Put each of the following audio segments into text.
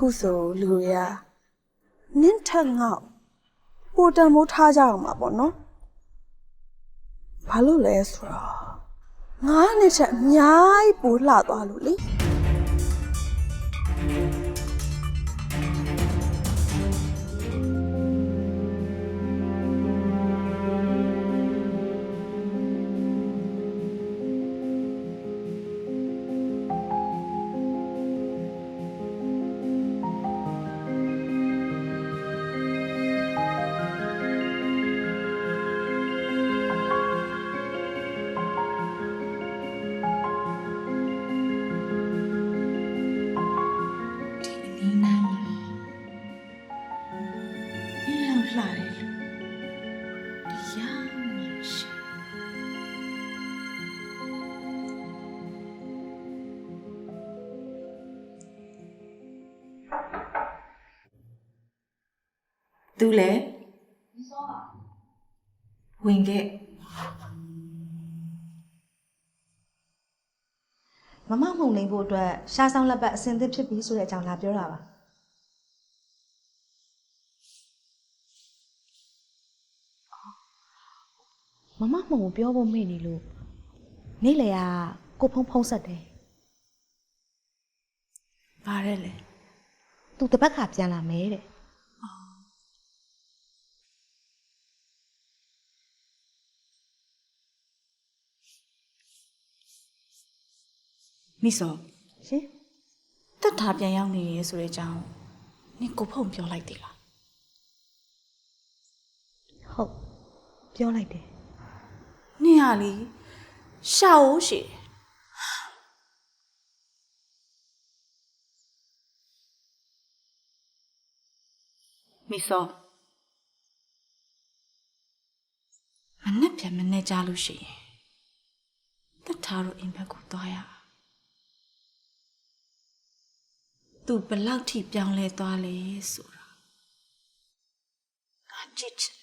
ခုဆိုလူတွေကနင်းထက်ငေါ့ပိုတန်မိုးထားကြအောင်ပါပေါ့နော်ဘာလို့လဲဆိုတော့ငါးနှစ်ချက်အများကြီးပိုလှသွားလို့လေ သူလဲဝင်ခဲ့မမမှုန်နေဖို့အတွက်ရှားဆောင်လက်ပတ်အစင်သစ်ဖြစ်ပြီဆိုတဲ့အကြောင်းလာပြောတာပါမမမှုန်ကိုပြောဖို့မေ့နေလို့နေလေကကိုဖုံဖုံဆက်တယ်ဘာရဲလဲသူတပတ်ခါပြန်လာမယ်တဲ့ မိစောရှင်တက်ထားပြန်ရောက်နေရဲဆိုတဲ့အကြောင်းနင်ကိုဖုံပြောလိုက်သေးလားဟုတ်ပြောလိုက်တယ်နင်ဟာလေရှာအိုးရှိတယ်မိစောမနဲ့ပြန်မနဲ့ကြားလို့ရှိရင်တက်ထားတော့အိမ်ဘက်ကိုသွားရ သူဘယ်လောက်ထိပြောင်းလဲသွားလဲဆိုတာငါကြည့်ချင်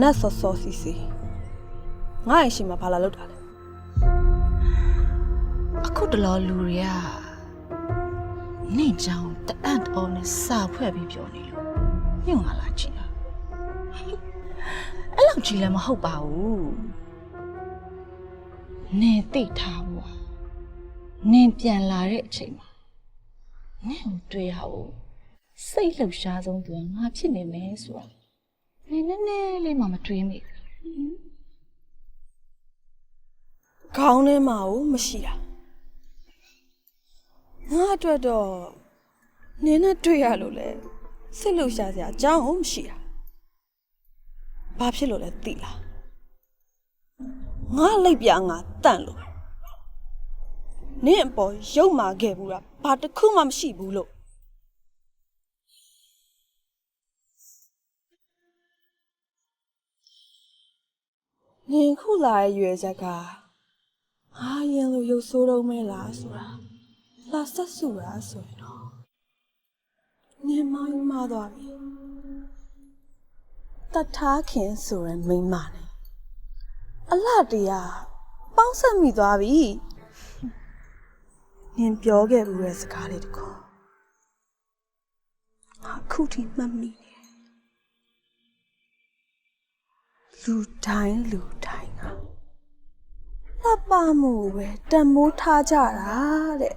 နက်စောစောစီစီငါ့ရဲ့ရှင်မှာဘာလာလောက်တာလဲအခုတလောလူတွေကနင့်ကြောင်တအံ့တော်နဲ့စာဖွဲ့ပြီးပြောနေလို့ညွန့်လာလားကြည်လားအဲ့လောက်ကြည်လည်းမဟုတ်ပါဘူးနင်သိထားဘူးอ่ะနင်ပြန်လာတဲ့အချိန်မှာနင့်ကိုတွေ့ရအောင်စိတ်လှုပ်ရှားဆုံးသူကငါဖြစ်နေမယ်ဆိုတာ နင်နည်းနည်းလေးမှမတွေးမိဘူးခေါင်းထဲမှာကိုမရှိတာငါအတွက်တော့နင်းနဲ့တွေ့ရလို့လဲစိတ်လှုပ်ရှားစရာအကြောင်းကိုမရှိတာဘာဖြစ်လို့လဲသိလားငါလိပ်ပြာငါတန့်လို့နင်းအပေါ်ရုပ်မာခဲ့ဘူးတာဘာတစ်ခုမှမရှိဘူးလို့ နင်ခုလာရဲ့ရွယ်ချက်ကဟာရင်လို့ရုပ်ဆိုးတော့မဲလားဆိုတာလာဆက်စုတာဆိုရင်တော့နင်မောင်းမသွားပြီတတ်ထားခင်ဆိုရင်မိန်းမနဲ့အလှတရားပေါင်းဆက်မိသွားပြီနင်ပြောခဲ့ဘူးတဲ့စကားလေးတခုငါအခုထိမှတ်မိ လူတိုင်းလူတိုင်းကလှပမှုပဲတန်မိုးထားကြတာတဲ့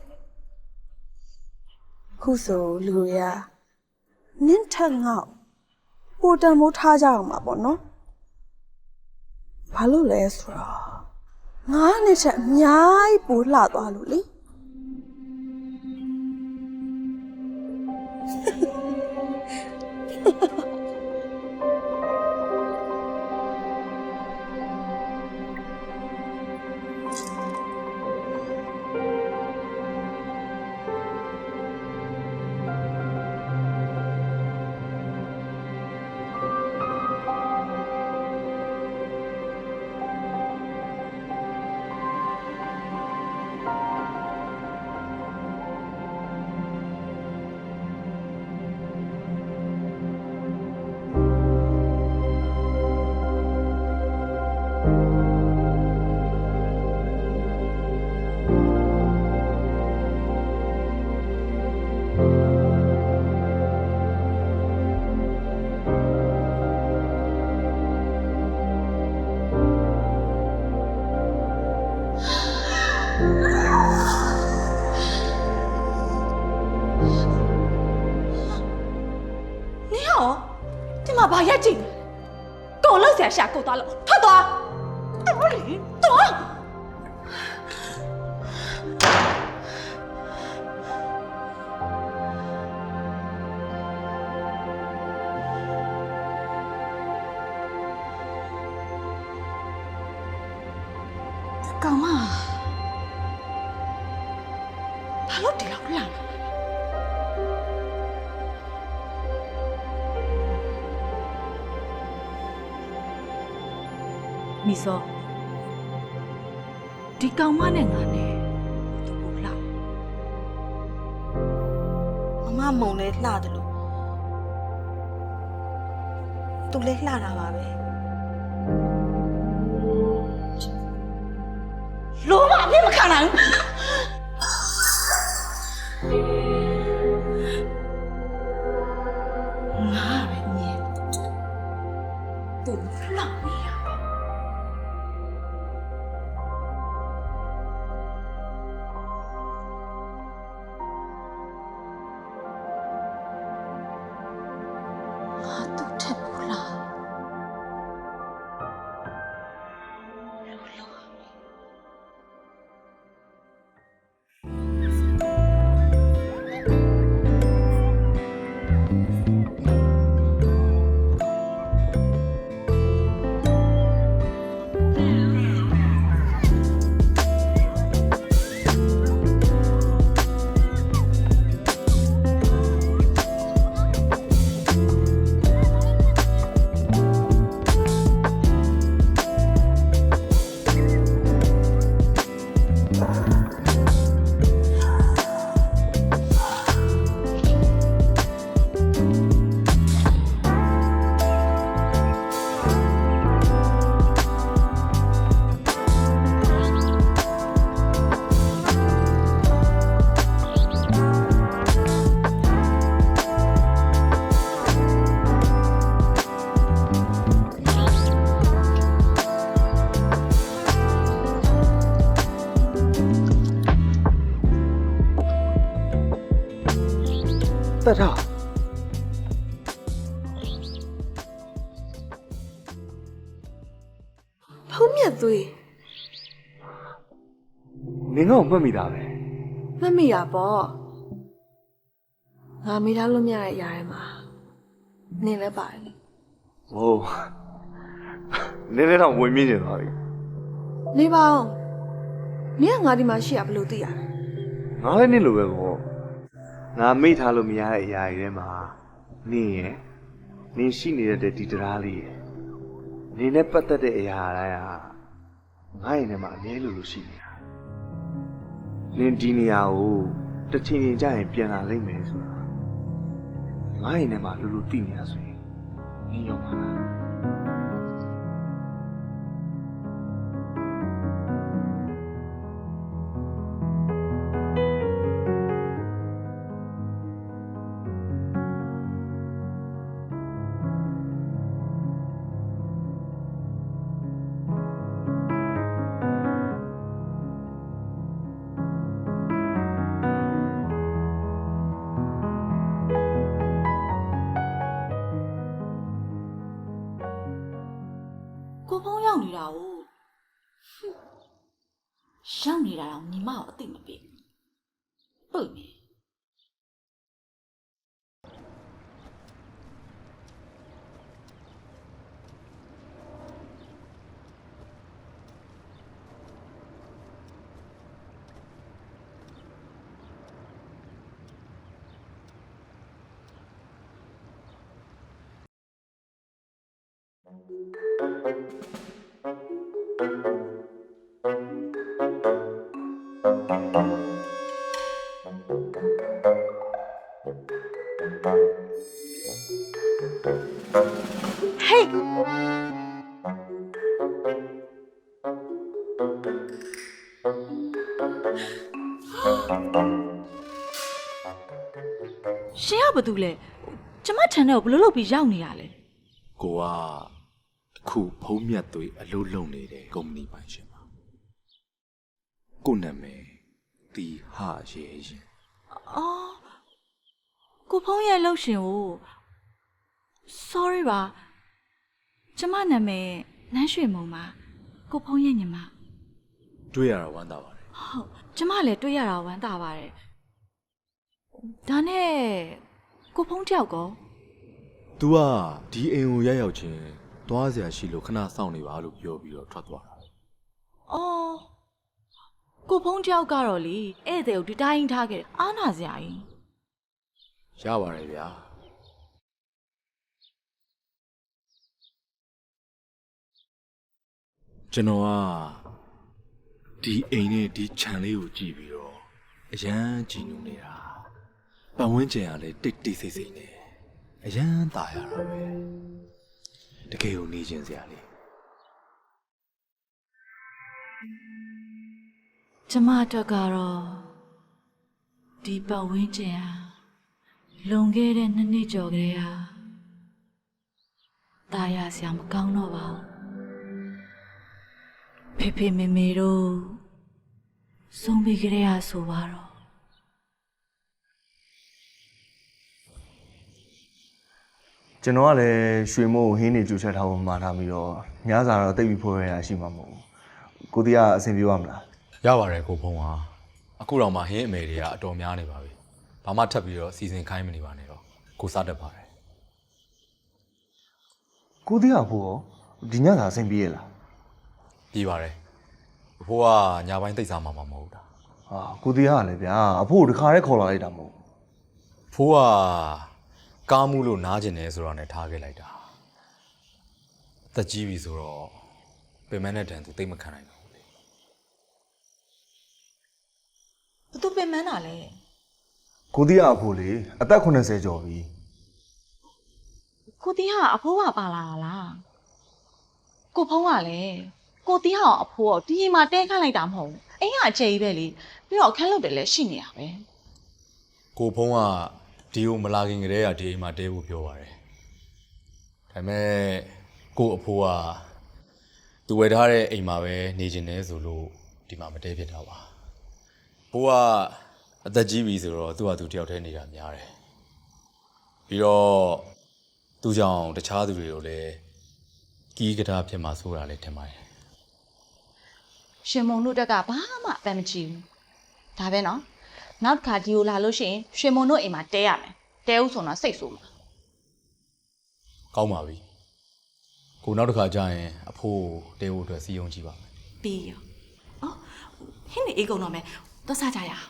ခုဆိုလူတွေကနင်းထက်ငေါ့ပိုတန်မိုးထားကြအောင်ပါပေါ့နော်ဘာလို့လဲဆိုတော့ငါးနှစ်ချက်အများကြီးပိုလှသွားလို့လေန ဆရာရှာကိုသွားလို့ထွက် စောဒီကောင်မနဲ့ငါနဲ့သူ့ကိုလှမမမုံလဲလှတယ်လို့သူလဲလှတာပါပဲလုံးဝအပြစ်မခံနိုင်ဘူး ဖုံးမြတ်သွေးနင်ကတော့မှတ်မိတာပဲမတ်မိရပေါ့ငါမိထားလို့မရတဲ့ຢာထဲမှာနင်လည်းပါတယ်လေဟိုးနင်လည်းတော့ဝင်မြင့်နေသွားပြီနေပါဦးနင်ကငါဒီမှာရှိရဘယ်လို့သိရလဲငါလည်းနင်လိုပဲပေါ့ငါမိထားလို့မရတဲ့အရာတွေထဲမှာနင်ရယ်နင်ရှိနေတဲ့ဒီတရားလေးရယ် နင်နဲ့ပတ်သက်တဲ့အရာတိုင်းဟာငါ့ရင်ထဲမှာအမြဲလိုလိုရှိနေတာနင်ဒီနေရာကိုတစ်ချိန်ချိန်ကြာရင်ပြန်လာလိမ့်မယ်ဆိုတာငါ့ရင်ထဲမှာလိုလိုသိနေတာဆိုရင်နင်ရောပါလား ရောက်နေတာ哦ရောက်နေတာတော့ညီမကိုအသိမပေးဘူးပုတ်နေ ရှင်ကဘာတူလဲကျမ channel ကိုဘယ်လိုလုပ်ပြီးရောက်နေရလဲကိုကအခုဖုံးမြတ်သွေးအလုပ်လုပ်နေတဲ့ကုမ္ပဏီပိုင်ရှင်ပါကိုနာမည်တီဟာရဲရင်အော်ကိုဖုံးရဲ့လှုပ်ရှင်ကို sorry ပါကျမနာမည်နန်းရွှေမုံပါကိုဖုံးရဲ့ညီမတွေ့ရတာဝမ်းသာပါတယ်ဟုတ်ကျမလည်းတွေ့ရတာဝမ်းသာပါတယ်ဒါနဲ့ ကိုဖုံးတယောက်ကော။ "तू ကဒီအိမ်ကိုရောက်ရောက်ချင်းသွားစရာရှိလို့ခဏစောင့်နေပါလို့ပြောပြီးတော့ထွက်သွားတာ။အော်ကိုဖုံးတယောက်ကတော့လေဧည့်သည်ကိုဒီတိုင်းထားခဲ့အားနာစရာကြီး။ရပါတယ်ဗျာ။"ကျွန်တော်ကဒီအိမ်နဲ့ဒီခြံလေးကိုကြည့်ပြီးတော့အရန်ကြည်ညိုနေတာ ပတ်ဝန်းကျင်ကလည်းတိတ်တိတ်ဆိတ်ဆိတ်နေအရန်ตายရတာပဲ။တကယ်ကိုနေခြင်းစရာလေး ကျမအတွက်ကတော့ဒီပတ်ဝန်းကျင်ဟာလွန်ခဲ့တဲ့နှစ်နှစ်ကျော်ကလေးဟာตายရစရာမကောင်းတော့ပါဘူးဖေဖေမေမေတို့ဆုံးပြီးကြရဆိုပါတော့ ကျွန်တော်ကလည်းရွှေမို့ကိုဟင်းနေကြိုချက်ထားဖို့မှာထားပြီးတော့ညစာတော့တိတ်ပြီးဖွဲ့ရတာရှိမှာမဟုတ်ဘူးကိုတီးကအဆင်ပြေပါမလားရပါတယ်ကိုဖုံးဟာအခုတော့မှဟင်းအမေတွေကအတော်များနေပါပြီဘာမှထပ်ပြီးတော့စီစဉ်ခိုင်းမနေပါနဲ့တော့ကိုစားတတ်ပါတယ်ကိုတီးကဖို့ရောဒီညစာအဆင်ပြေရလားပြီးပါတယ်အဖိုးကညာပိုင်းတိတ်စားမှာမမဟုတ်တာဟာကိုတီးကလည်းဗျာအဖို့ကိုတခါတည်းခေါ်လာလိုက်တာမဟုတ်ဘူးဖိုးက ကားမှုလို့နားကျင်တယ်ဆိုတော့ ਨੇ ထားခဲ့လိုက်တာတက်ကြီးပြီဆိုတော့ပင်မနဲ့တန်သူတိတ်မခံနိုင်တော့ဘူးလေဘသူပင်မန်းတာလဲကိုတီးကအဖို့လေအသက်80ကျော်ပြီကိုတီးဟာအဖိုးကပါလာတာလားကိုဖုံးကလည်းကိုတီးဟာအဖိုးကဒီရင်မှာတဲခန့်လိုက်တာမဟုတ်ဘူးအိမ်ကအကျယ်ကြီးပဲလေပြီးတော့အခန်းလုပ်တယ်လည်းရှိနေရပဲကိုဖုံးက ဒီကိုမလာခင်ကတည်းကဒီအိမ်မှာတဲဖို့ပြောပါတယ်ဒါပေမဲ့ကိုအဖိုးကသူဝယ်ထားတဲ့အိမ်မှာပဲနေကျင်တယ်ဆိုလို့ဒီမှာမတဲဖြစ်တာပါဘိုးကအသက်ကြီးပြီဆိုတော့သူ့ဟာသူတယောက်တည်းနေတာများတယ်ပြီးတော့သူကြောင့်တခြားသူတွေကိုလည်းကီးကတားဖြစ်မှာဆိုတာလည်းထင်ပါတယ်ရှင်မုံတို့တက်ကဘာမှအပန်မကြည့်ဘူးဒါပဲနော် နောက်တစ်ခါဒီကိုလာလို့ရှိရင်ရှင်မုံတို့အိမ်မှာတဲရမယ်တဲဦးဆိုတော့စိတ်ဆိုးမှာကောင်းပါပြီကိုနောက်တစ်ခါကြာရင်အဖိုးတဲဖို့အတွက်စီယုံကြည့်ပါမယ်ပြီးရောအော်ဟင်းနေအေးကုန်တော့မယ်သွားစားကြရအောင်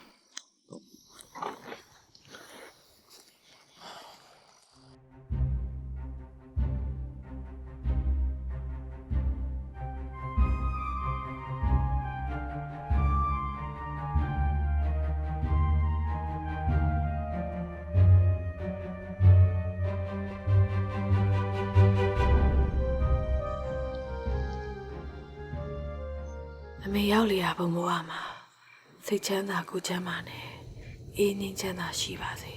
အမေရောက်လေရဘုံဘဝမှာစိတ်ချမ်းသာကိုယ်ချမ်းသာနဲ့အေးငြိမ်းချမ်းသာရှိပါစေ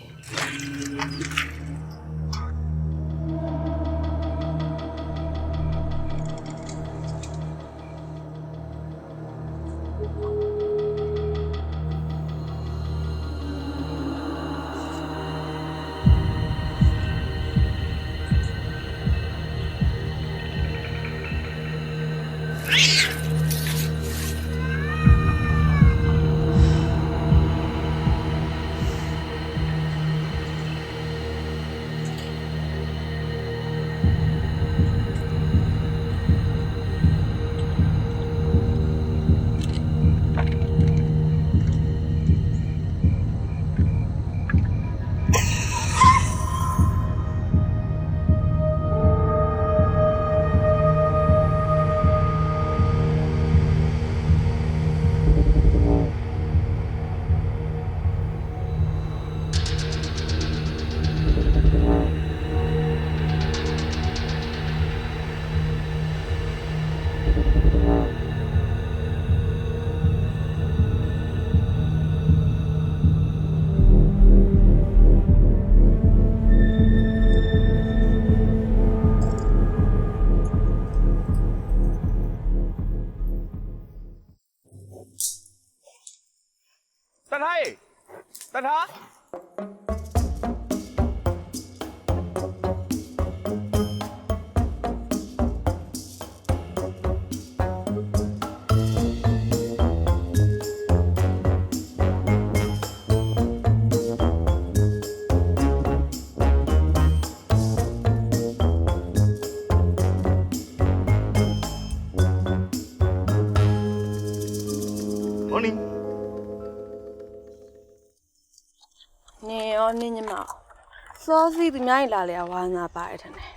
စောစီသူများကြီးလာလေဝါနာပါတယ်ထင်တယ်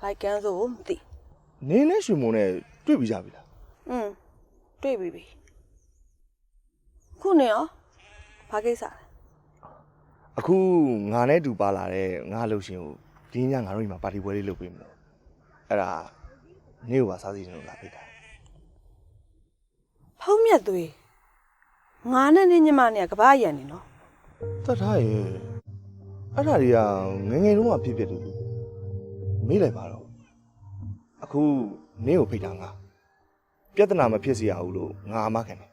လိုက်ကန်းစိုးမသိနင်းနဲ့ရွှေမုံနဲ့တွေ့ပြီးကြပြီလားอืมတွေ့ပြီပြီခုနေရောဘာကိစ္စလဲအခုငါနဲ့တူပါလာတဲ့ငါလှုပ်ရှင်ကိုဒီညငါတို့ဒီမှာပါတီပွဲလေးလုပ်ပေးမလို့အဲ့ဒါနေကိုပါစားစီတယ်လို့လာဖိတ်တာဖုံးမြက်သွေးငါနဲ့နင်းညမနဲ့ကကဘာရန်နေနော်တတ်ထားရဲ့ အဲ့ဒါတွေကငယ်ငယ်တုန်းကဖြစ်ဖြစ်တယ်မေးလိုက်ပါတော့အခုနေကိုဖိတ်တာငါပြဿနာမဖြစ်စေရဘူးလို့ငါအမခံတယ်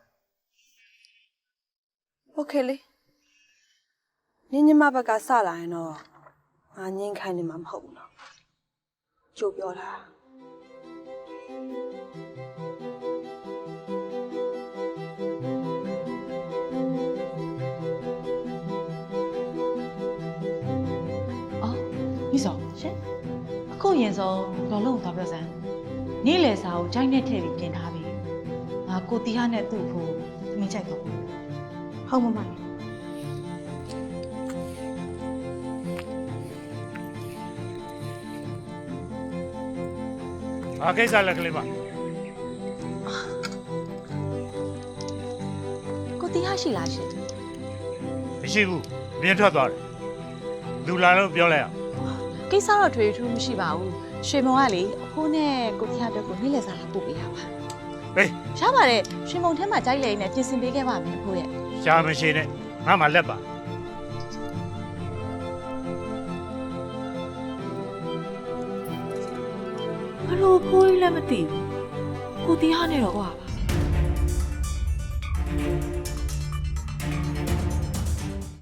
โอเคလေနင်းညမဘက်ကစလာရင်တော့ငါငင်းခိုင်းနေမှာမဟုတ်ဘူးနော်ကြိုပြောတာ ရင်ဆုံးလော်လုံးကိုသွားပြောစမ်းနေ့လယ်စာကိုဂျိုင်းနဲ့ထည့်ပြီးပြင်ထားပြီငါကိုတီဟာနဲ့သူ့ဖို့မင်းချိုက်တော့ဘူးဟုတ်မမလေးဘာကိစ္စလဲကလေးမကိုတီဟာရှိလားရှင်မရှိဘူးမြင်ထွက်သွားတယ်လူလာလို့ပြောလိုက်အောင် ကိစ္စတော့ထွေထူးမရှိပါဘူးရွှေမုံကလေအဖိုးနဲ့ကိုတီဟာတို့ကိုနေ့လယ်စာလာပို့ပေးရပါဟေးရပါတယ်ရွှေမုံထဲမှာကြိုက်လေနဲ့ပြင်ဆင်ပေးခဲ့ပါမယ်အဖိုးရဲ့ရှားမရှိနဲ့ငါမှလက်ပါဘလို့ဖိုးကြီးလည်းမသိဘူးကိုတီးဟာနဲ့တော့ကွာပါ